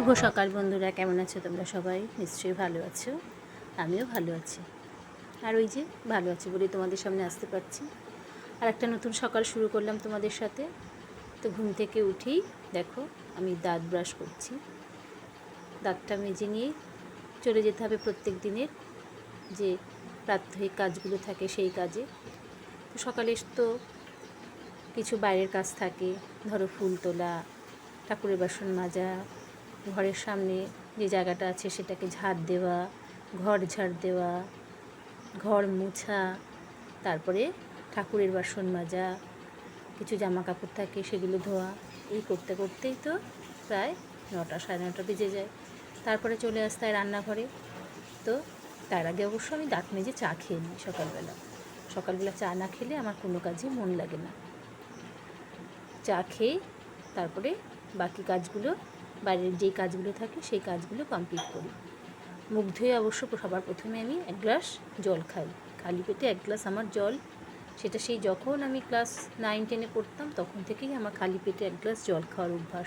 শুভ সকাল বন্ধুরা, কেমন আছো তোমরা সবাই? নিশ্চয়ই ভালো আছো, আমিও ভালো আছি। আর ওই যে, ভালো আছি বলে তোমাদের সামনে আসতে পারছি। আর একটা নতুন সকাল শুরু করলাম তোমাদের সাথে। তো ঘুম থেকে উঠেই, দেখো, আমি দাঁত ব্রাশ করছি। দাঁতটা মেজে নিয়ে চলে যেতে হবে প্রত্যেক দিনের যে প্রাত্যহিক কাজগুলো থাকে সেই কাজে। তো সকালে তো কিছু বাইরের কাজ থাকে, ধরো ফুল তোলা, ঠাকুরের বাসন মাজা ঘরের সামনে যে জায়গাটা আছে সেটাকে ঝাড় দেওয়া, ঘর ঝাড় দেওয়া, ঘর মোছা, তারপরে ঠাকুরের বাসন মাজা, কিছু জামা কাপড় থাকে সেগুলো ধোয়া, এই করতে করতেই তো প্রায় নটা, সাড়ে নটা বেজে যায়। তারপরে চলে আসতে হয় রান্নাঘরে। তো তার আগে অবশ্য আমি দাঁত মেজে চা খেয়ে নিই সকালবেলা। সকালবেলা চা না খেলে আমার কোনো কাজে মন লাগে না। চা খেয়ে তারপরে বাকি কাজগুলো বাইরের যেই কাজগুলো থাকে সেই কাজগুলো কমপ্লিট করি। মুখ ধুয়ে অবশ্য সবার প্রথমে আমি এক গ্লাস জল খাই। খালি পেটে এক গ্লাস আমার জল। সেটা সেই যখন আমি ক্লাস নাইন টেনে পড়তাম, তখন থেকেই আমার খালি পেটে এক গ্লাস জল খাওয়ার অভ্যাস।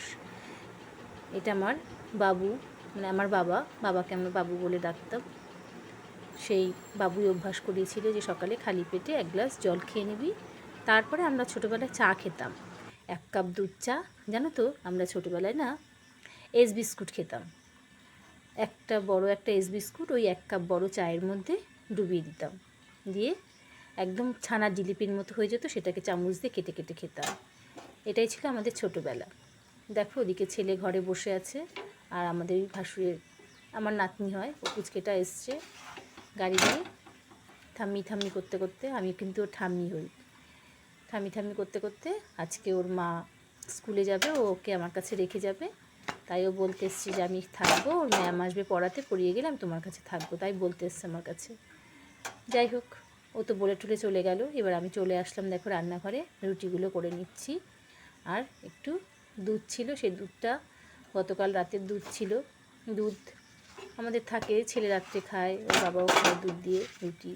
এটা আমার বাবু মানে আমার বাবা, বাবাকে আমরা বাবু বলে ডাকতাম। সেই বাবুই অভ্যাস করিয়েছিল যে সকালে খালি পেটে এক গ্লাস জল খেয়ে নিবি। তারপরে আমরা ছোটোবেলায় চা খেতাম। এক কাপ দুধ চা। জানো তো, আমরা ছোটোবেলায় না এস বিস্কুট খেতাম। একটা বড় একটা এস বিস্কুট ওই এক কাপ বড় চায়ের মধ্যে ডুবিয়ে দিতাম। দিয়ে একদম ছানা জিলিপির মতো হয়ে যেত, সেটাকে চামচ দিয়ে কেটে কেটে খেতাম। এটাই ছিল আমাদের ছোটোবেলা। দেখো, ওদিকে ছেলে ঘরে বসে আছে আর আমাদের ভাসুরের, আমার নাতনি হয়, ও পুচকেটা এসছে গাড়ি নিয়ে। থাম্মি থাম্মি করতে করতে আমি কিন্তু ওর ঠাম্মি হই। ঠাম্মি ঠাম্মি করতে করতে আজকে ওর মা স্কুলে যাবে, ও ওকে আমার কাছে রেখে যাবে। তাই ও বলতে এসছি যে আমি থাকব ওর ম্যাম আসবে পড়াতে, পড়িয়ে গেলে আমি তোমার কাছে থাকব, তাই বলতে এসছে আমার কাছে। যাই হোক, ও তো বলে টুলে চলে গেল। এবার আমি চলে আসলাম দেখো রান্নাঘরে, রুটিগুলো করে নিচ্ছি। আর একটু দুধ ছিল, সেই দুধটা গতকাল রাতের দুধ ছিল। দুধ আমাদের থাকে, ছেলে রাত্রে খায়, ওর বাবাও খায় দুধ দিয়ে রুটি।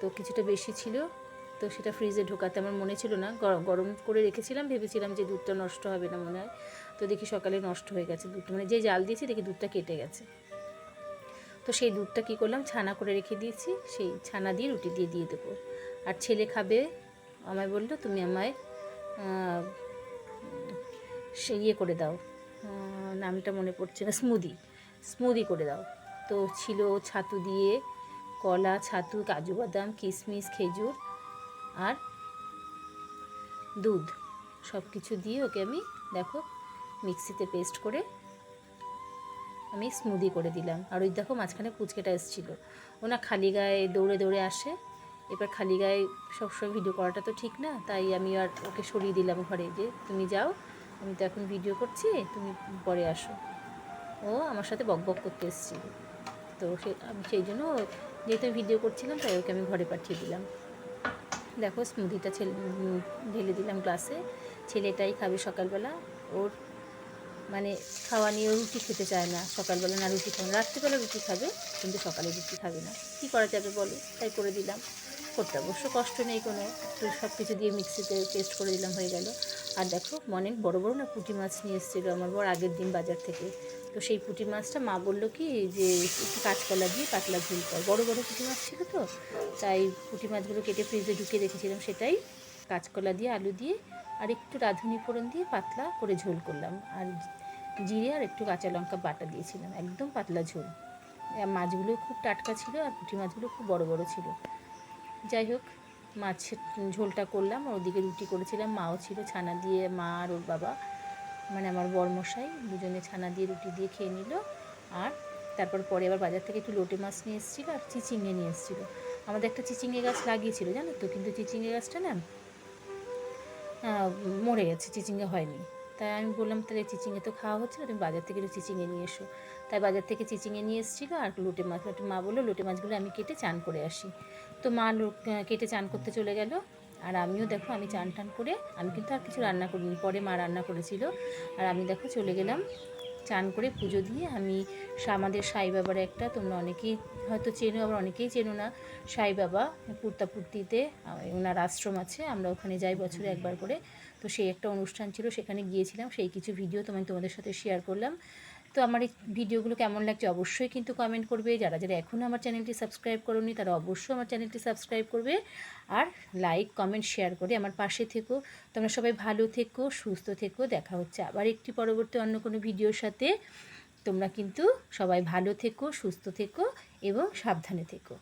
তো কিছুটা বেশি ছিল তো সেটা ফ্রিজে ঢোকাতে আমার মনে ছিল না। গরম করে রেখেছিলাম, ভেবেছিলাম যে দুধটা নষ্ট হবে না মনে হয়। তো দেখি সকালে নষ্ট হয়ে গেছে দুধটা মানে যে জাল দিয়েছি দেখি দুধটা কেটে গেছে। তো সেই দুধটা কী করলাম, ছানা করে রেখে দিয়েছি, সেই ছানা দিয়ে রুটি দিয়ে দিয়ে দেবো। আর ছেলে খাবে, আমায় বলল, তুমি আমায় সে ইয়ে করে দাও নামটা মনে পড়ছে না স্মুদি স্মুদি করে দাও। তো ছিল ছাতু দিয়ে কলা, ছাতু, কাজু বাদাম কিশমিশ খেজুর আর দুধ। সব কিছু দিয়ে ওকে আমি, দেখো, মিক্সিতে পেস্ট করে আমি স্মুদি করে দিলাম। আর ওই দেখো মাঝখানে পুচকেটা এসেছিল। ওনা খালি গায়ে দৌড়ে দৌড়ে আসে। এবার খালি গায়ে সবসময় ভিডিও করাটা তো ঠিক না, তাই আমি আর ওকে সরিয়ে দিলাম ঘরে যে, তুমি যাও, আমি তো এখন ভিডিও করছি, তুমি পরে আসো। ও আমার সাথে বক বক করতে এসেছিল। তো সে, আমি সেই জন্য, যেহেতু ভিডিও করছিলাম, তাই ওকে আমি ঘরে পাঠিয়ে দিলাম। দেখো স্মুদিটা ছেলে ঢেলে দিলাম গ্লাসে। ছেলেটাই খাবে সকালবেলা। ওর মানে খাওয়া নিয়ে রুটি খেতে চায় না। সকালবেলা না রুটি খাবে। রাত্রিবেলা রুটি খাবে, কিন্তু সকালে রুটি খাবে না। কী করা যাবে বলো? তাই করে দিলাম। করতে অবশ্য কষ্ট নেই কোনো। সব কিছু দিয়ে মিক্সিতে পেস্ট করে দিলাম, হয়ে গেল। আর দেখো অনেক বড় বড় না পুঁটি মাছ নিয়ে এসেছিল আমার বড় আগের দিন বাজার থেকে। তো সেই পুঁটি মাছটা মা বলল কি, যে একটু কাঁচকলা দিয়ে পাতলা ঝুল কর। বড়ো বড়ো পুঁটি মাছ ছিল তো, তাই পুঁটি মাছগুলো কেটে ফ্রিজে ঢুকিয়ে রেখেছিলাম সেটাই। কাঁচকলা দিয়ে, আলু দিয়ে, আর একটু রাঁধুনি ফোড়ন দিয়ে পাতলা করে ঝোল করলাম। আর জিরে আর একটু কাঁচা লঙ্কা বাটা দিয়েছিলাম। একদম পাতলা ঝোল। মাছগুলো খুব টাটকা ছিল আর পুঁটি মাছগুলো খুব বড় বড় ছিল। যাই হোক, মাছের ঝোলটা করলাম আর ওদিকে রুটি করেছিলাম। মাও ছিল ছানা দিয়ে, মা আর ওর বাবা মানে আমার বরমশাই দুজনে ছানা দিয়ে রুটি দিয়ে খেয়ে নিল। আর তারপর পরে আবার বাজার থেকে একটু লোটে মাছ নিয়ে এসেছিল আর চিচিঙে নিয়ে এসেছিল। আমাদের একটা চিচিঙে গাছ লাগিয়েছিল জানো তো? কিন্তু চিচিঙে গাছটা না মরে গেছে চিচিঙে হয়নি। তাই আমি বললাম, তাহলে চিচিঙে তো খাওয়া হচ্ছে না, তুমি বাজার থেকে একটু চিচিঙে নিয়ে এসো। তাই বাজার থেকে চিচিঙে নিয়ে এসেছিল আর লোটে মাছ, লোটে মা বলল, লোটে মাছগুলো আমি কেটে চান করে আসি। তো মা কেটে চান করতে চলে গেল। আর আমিও দেখো, আমি চান টান করে, আমি কিন্তু আর কিছু রান্না করিনি, পরে মা রান্না করেছিল। আর আমি দেখো চলে গেলাম। চান করে পুজো দিয়ে আমি আমাদের সাই বাবার একটা তোমরা অনেকেই হয়তো চেনো আবার অনেকেই চেনো না সাই বাবা পুর্তাপুর্তিতে ওনার আশ্রম আছে আমরা ওখানে যাই বছরে একবার করে। তো সেই একটা অনুষ্ঠান ছিল সেখানে গিয়েছিলাম সেই কিছু ভিডিও তোমায় তোমাদের সাথে শেয়ার করলাম। তো আমার এই ভিডিওগুলো কেমন লাগছে অবশ্যই কিন্তু কমেন্ট করবে। যারা যারা এখনও আমার চ্যানেলটি সাবস্ক্রাইব করোনি, তারা অবশ্যই আমার চ্যানেলটি সাবস্ক্রাইব করবে। আর লাইক কমেন্ট শেয়ার করে আমার পাশে থেকো। তোমরা সবাই ভালো থেকো, সুস্থ থেকো। দেখা হচ্ছে আবার একটি পরবর্তী অন্য কোনো ভিডিওর সাথে। তোমরা কিন্তু সবাই ভালো থেকো, সুস্থ থেকো এবং সাবধানে থেকো।